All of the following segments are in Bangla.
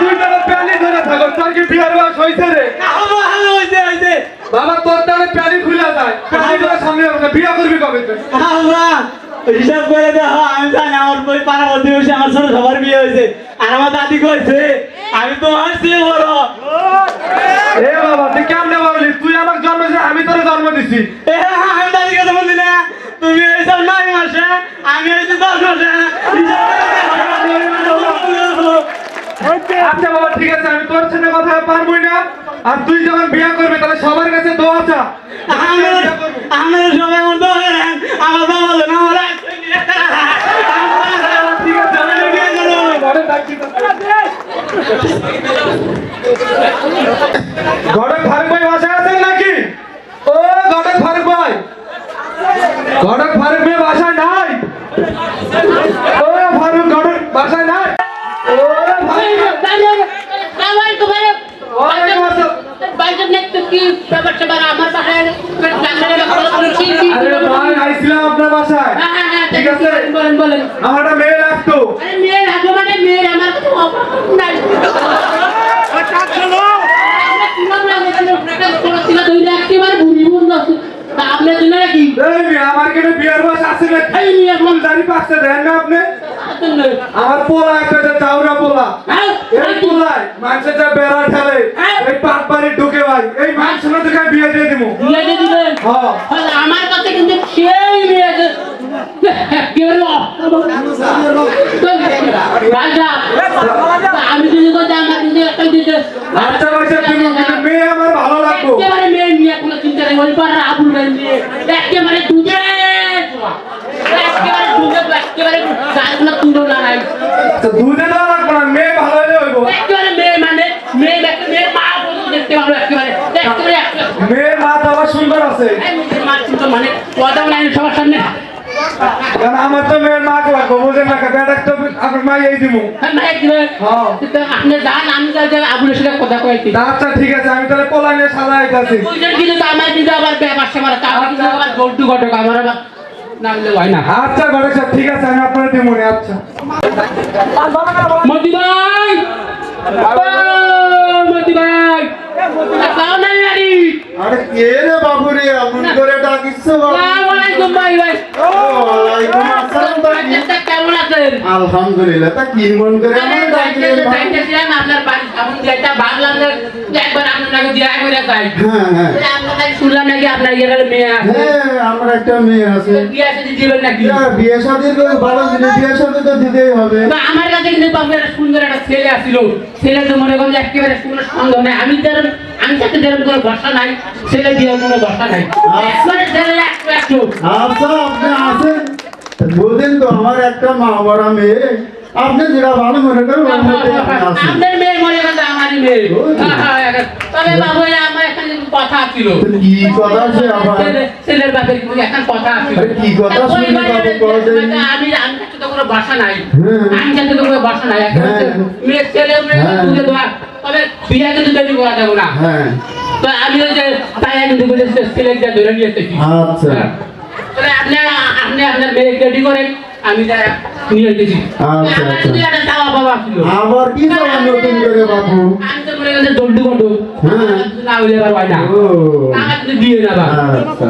তুই ধরে তোর কি বিয়ার বয়স হয়েছে রে বাবা তোর খুলে যায় সামনে বিয়া করবি কবে তুই? হিসাব করে দেখো আমি জানি আমার বই পাড়া বসে আমার ছোট সবার বিয়ে হয়েছে। আর আমার দাদি কইছে আমি তো আসছি বড়। এ বাবা তুই কেমনে বললি তুই আমাকে জন্ম দিছিস আমি তোর জন্ম দিছি। এ, আমি দাদি কথা বলছি না তুমি নয় মাসে আমি হয়েছি দশ মাসে। আচ্ছা বাবা ঠিক আছে আমি তোর সাথে কথা পারবই না আর তুই যখন বিয়ে করবি তাহলে সবার কাছে দোয়া চা আমরা আমরা সবাই আমার দোয়া করেন আমার বাবা যেন আমার রাখতে নিয়ে। ঠিক আছে আমি বিয়ে করব। ঘরে থাকছি তো। ঘটক ফারুক ভাই বাসায় আছেন নাকি ও ঘটক ফারুক ভাই ঘটক ফারুক ভাই বাসায় নাই ও ফারুক ঘটক বাসায় নাই ও ফারুক ওয়ালাইকুম আসসালাম। আরে ভাই আইছিলাম আপনার বাসায়। ঠিক আছে? বলেন বলেন আমার একটা মেয়ে লাগতো আরে মেয়ের হাতে মানে আমার নাই। এই আমার কেন বিয়ার বয়স আছে না এই দাড়ি দেন না আপনি। আমার পোলা একটা চাউরা পোলা। এই পোলাই মানুষের যা বেড়া ঠেলে এই পাট বাড়ি ঢুকে ভাই এই মানুষ না তোকে বিয়ে দিয়ে দিবো বিয়ে দিয়ে দিবেন হ্যাঁ তাহলে আমার কাছে কিন্তু সেই মেয়ে আছে একেবারে রাজা আমি যদি আমার কিন্তু একটা দিতে আচ্ছা দিব কিন্তু মেয়ে আমার ভালো লাগবো একেবারে মেয়ে নিয়ে কোনো মানে মা তো আবার সুন্দর আছে মানে কথাও নাই সবার সামনে কারণ আমার তো মেয়ের মাকে লাগবো বুঝেন না বেটা তো আপনার মা এই দিব হ্যাঁ, হ্যাঁ। কিন্তু আপনি যান আমি যা যা আবুলের সাথে কথা কয়েছি আচ্ছা ঠিক আছে আমি তাহলে পোলা নিয়ে সাজা আইতাছি। কিন্তু তো আমার কিন্তু আবার ব্যাপার আছে আমার কিন্তু আবার ঘটক আমার বললে হয় না। আচ্ছা ঘরে সব ঠিক আছে আমি আপনার দিব মনে আচ্ছা। মতি ভাই! ও, মতি ভাই! আরে কে রে বাবু রে? এমন করে ডাকিস বাবু। আলাইকুম ভাই ভাই। ওয়ালাইকুম আসসালাম ভাই। বাচ্চাটা কেমন আছেন? আলহামদুলিল্লাহ তা কি মন করে আমার ডাকলেন আপনার বাড়ি সামনে যেটা একবার আপনাকে দিয়া করে যাই। হ্যাঁ হ্যাঁ। আপনার শুনলাম নাকি আপনার ইয়ের মেয়ে আছে? হ্যাঁ আমার একটা মেয়ে আছে। বিয়ে আছে দিবেন নাকি? যা, বিয়ে শাদির ভালো জিনিস বিয়ে শাদি তো দিতেই হবে। না, আমার কাছে কিন্তু একটা সুন্দর একটা ছেলে আসছিল ছেলে তো মনে করেন একেবারে সুন্দর সন্দেহ নাই। আমি যেরকম আমি তাকে যেরকম কোনো ভরসা নাই ছেলে দিয়ে কোনো ভরসা নাই। একবারে ছেলে একটু একটু আচ্ছা আপনি আসেন বুঝলেন তো আমার একটা মা বড় মেয়ে। আপনি যেটা ভালো মনে করেন আসেন আপনার মেয়ে মনে করেন যে আমারই মেয়ে ওই তো। হ্যাঁ, হ্যাঁ, হ্যাঁ। তবে বাবু আমার এখানে কথা ছিল কি কথা সে আবার ছেলের বাপের কিন্তু এখন কথা ছিল কি কথা ওই বাবু, কওয়া যায়নি? আমি আমি তো কোনো বাসা নাই হ্যাঁ। আমি কাছে তো কোনো বাসা নাই হ্যাঁ। মেয়ে ছেলে মেয়ে হ্যাঁ। দেওয়া তবে বিয়ে কিন্তু দেরি করা যাবে না হ্যাঁ তো আমি ওই যে তাই আমি দুপুরে ছেলেটা ধরে নিয়ে এসেছি আচ্ছা তাহলে আপনি আপনি আপনার মেয়ে রেডি করেন আমি যা নিয়ে এসেছি আচ্ছা, আচ্ছা। কিন্তু একটা চাওয়া পাওয়া ছিল আবার কি চাওয়া নতুন করে বাবু? আমি তো মনে করছি দৌড়ু কটু হ্যাঁ। না হলে এবার হয় না। ও। আমার কিন্তু দিয়ে না বা আচ্ছা।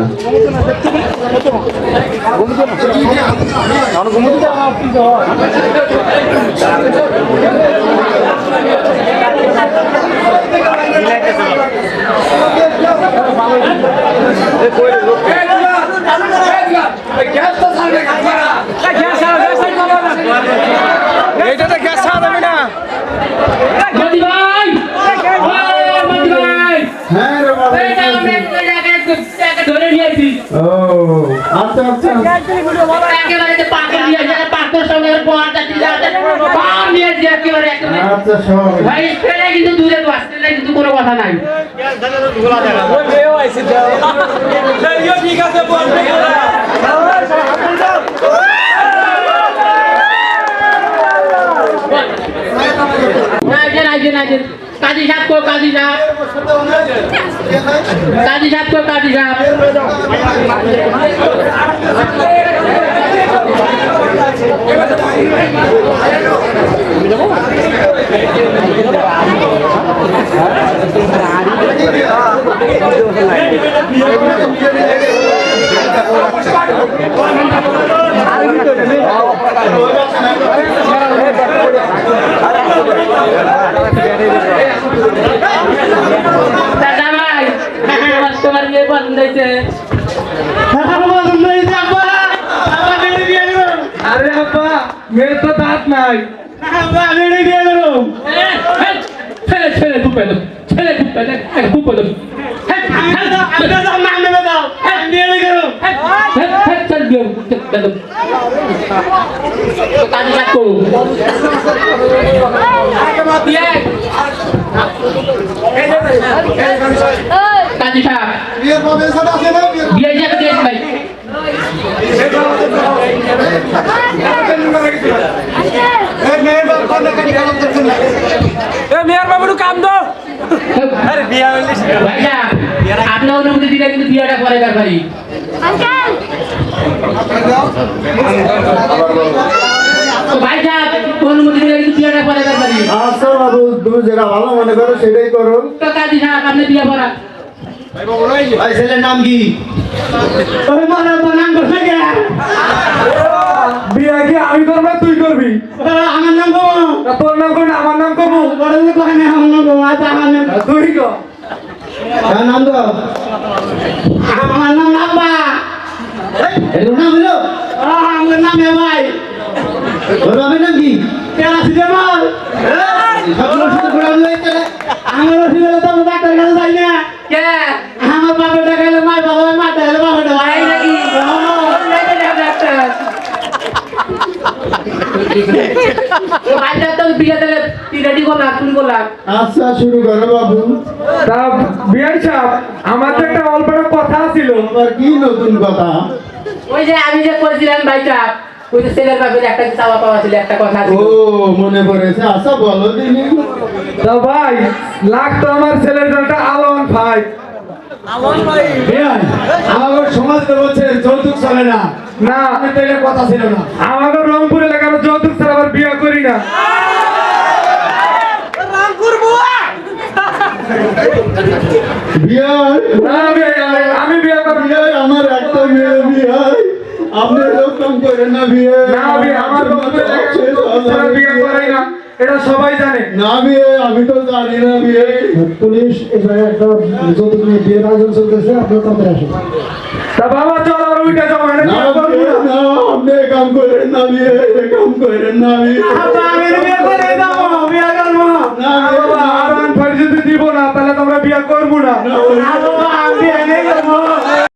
মতি ভাই ও, মতি ভাই হ্যাঁ রে বাবু এই যে আমি একটা জায়গায় একটা ধরে নিয়েছি ও আচ্ছা আচ্ছা। একেবারে যায় সঙ্গে একেবারে একেবারে। আচ্ছা সব ভাই ছেলে কিন্তু দূরে তো আসছে না কিন্তু কোনো কথা নাই। নাইজে নাইজে নাইজে কাজী সাহেব को काजी साहब काजी साहब को काजी साहब নাই আব্বা মেয়ের বিয়ে করো ছেলে ছেলে বুপে দাও ছেলে বুপে দাও এক বুপে দাও হেই, হেই, আপনার দাও নাম নেবে দাও আমি বিয়ে করো হেই, হেই, হেই, চল বিয়ে বুপে দাও কাজে রাখো বিয়ে কাজী সাহেব বিয়ের প্রবেশন আছে না বিয়ের বিয়ে যাবে দিয়ে ভাই ভাইয়া আপনার অনুমতি দিলে কিন্তু বিয়েটা করে ব্যাপারি। ভাই সাহেব অনুমতি দিলে কিন্তু বিয়েটা করে ব্যাপারি? আচ্ছা বাবু তুমি যেটা ভালো মনে করো সেটাই করো। তো কাজী সাহেব আপনি বিয়ে করা ভাই ছেলের নাম কি? ওই মানে তো নাম করছে কে বিয়ে কি আমি করব তুই করবি? আমার নাম কমো তা তোর নাম কোন আমার নাম কবু বড় লোক কয় না আমার নাম কমো আচ্ছা আমার নাম তুই নাম দাও আমার নাম আব্বা এর নাম হলো আমার নাম এ ভাই ওর বাবার নাম কি প্যারাসিটামল সতেরো সাথে ঘোরানো হয়েছে রে। আমার ওষুধ তো ডাক্তার কাছে যাই না কে আমার বাপের টাকাইলে মাই বাবা মা টাকাইলে বাপের ভাই নাকি ভাই সাহেব তো বিয়ে তুমি করলাম আচ্ছা শুরু করো বাবু। তা বিয়ার সাহেব আমার তো একটা অল্প একটা কথা ছিল। আবার কি নতুন কথা? ওই যে আমি যে করেছিলাম ভাই সাহেব ওই যে ছেলের বাপের একটা চাওয়া পাওয়া ছিল একটা কথা ও ছিল মনে পড়েছে। আচ্ছা বলো দিনি তা ভাই লাগতো আমার ছেলের জন্য আলোয়ান ভাই। আমার সমাজ বলছে যৌতুক চলে না। না। কথা ছিল না। আমাদের রংপুর এলাকার যৌতুক ছাড়া আবার বিয়ে করি না। বিয়ার না আমি আমি বিয়ে বিয়ার আমার একটা মেয়ে বিয়ার আপনি এরকম করেন না বিয়ে না বিয়ে আমার রংপুর এলাকার যৌতুক ছাড়া বিয়ে করে না। এটা সবাই জানে। না বিয়ে আমি তো জানি না বিয়ে পুলিশ এবারে একটা যৌতুক নিয়ে বিয়ের আয়োজন চলতেছে আপনার তাড়াতাড়ি আসুন। তা বাবা চল আর উঠে যাও এটা না বিয়ে করব। বিয়ে, না। না আপনি কাম করেন না বিয়ে কাম করেন না বিয়ে não, não. não.